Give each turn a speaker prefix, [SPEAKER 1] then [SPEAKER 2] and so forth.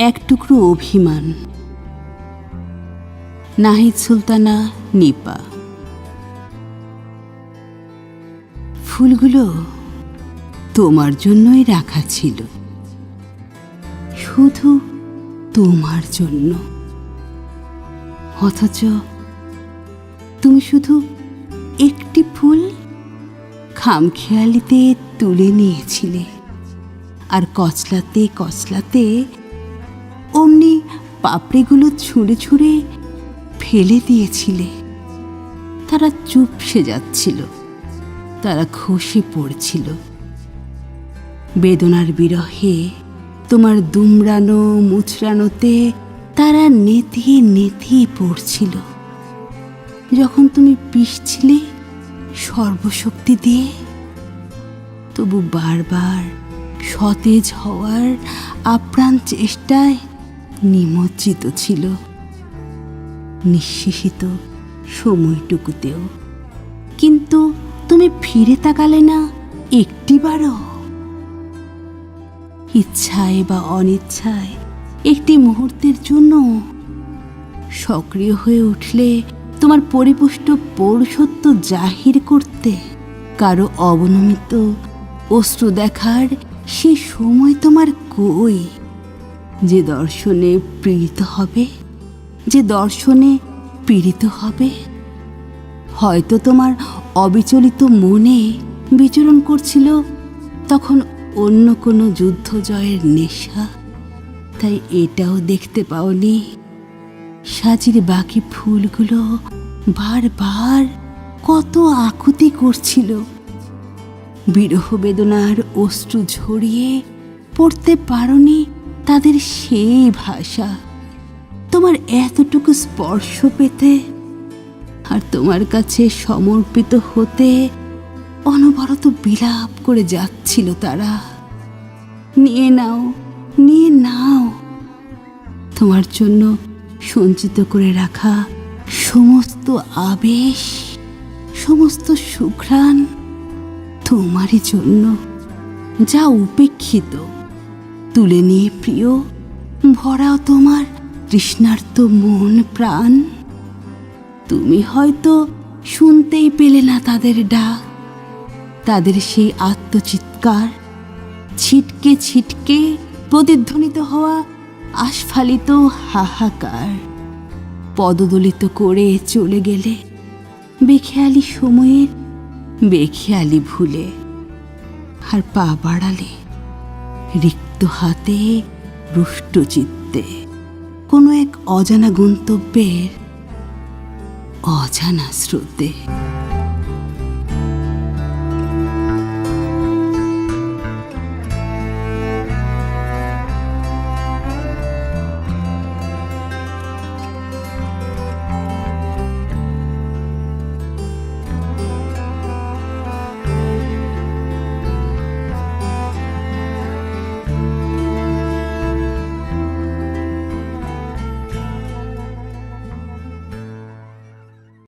[SPEAKER 1] এক টুকরো অভিমান। নাহিদ সুলতানা, নিপা। ফুলগুলো তোমার জন্যই রাখা ছিল। শুধু তোমার জন্য। অথচ তুমি শুধু একটি ফুল খামখেয়ালিতে তুলে নিয়েছিলে। আর কচলাতে কচলাতে অমনি পাপড়িগুলো ছুঁড়ে ছুঁড়ে ফেলে দিয়েছিলে। তারা চুপসে যাচ্ছিল। তারা খসে পড়ছিল। বেদনার বিরহে তোমার দুমড়ানো, মুচড়ানোতে তারা নেতিয়ে নেতিয়ে পড়ছিল। যখন তুমি পিষছিলে সর্বশক্তি দিয়ে, তবু বারবার সতেজ হওয়ার আপ্রাণ চেষ্টায় নিমজ্জিত ছিল। নিঃশেষিত সময়টুকুতেও। কিন্তু তুমি ফিরে তাকালে না, একটিবারও। ইচ্ছায় বা অনিচ্ছায় একটি মুহূর্তের জন্য সক্রিয় হয়ে উঠলে তোমার পরিপুষ্ট পৌরসত্ব জাহির করতে কারও অবনমিত অশ্রু দেখার সে সময় তোমার কই? যে দর্শনে পীড়িত হবে, যে দর্শনে পীড়িত হবে, হয়তো তোমার অবিচলিত মনে বিচরণ করছিল তখন অন্য কোনো যুদ্ধ জয়ের নেশা। তাই এটাও দেখতে পাওনি। সাজির বাকি ফুলগুলো বারবার কত আকুতি করছিল। বিরহ বেদনার অশ্রু ঝরিয়ে পড়তে পারনি তাদের সেই ভাষা। তোমার এতটুকু স্পর্শ পেতে আর তোমার কাছে সমর্পিত হতে অনবরত বিলাপ করে যাচ্ছিল তারা। নিয়ে নাও নিয়ে নাও। তোমার জন্য সঞ্চিত করে রাখা সমস্ত আবেশ, সমস্ত সুঘ্রাণ তোমারই জন্য, যা উপেক্ষিত। তুলে নিয়ে প্রিয়, ভরাও তোমার তৃষ্ণার্ত মন, প্রাণ। তুমি হয়তো শুনতেই পেলে না তাদের ডাক, তাদের সেই আত্মচিৎকার। ছিটকে ছিটকে প্রতিধ্বনিত হওয়া আস্ফালিত হাহাকার। পদদলিত করে চলে গেলে বেখেয়ালি সময়ের বেখেয়ালি ভুলে আর পা বাড়ালে রিক্ত হাতে রুষ্ট চিত্তে। কোনো এক অজানা গন্তব্যের অজানা স্রোতে।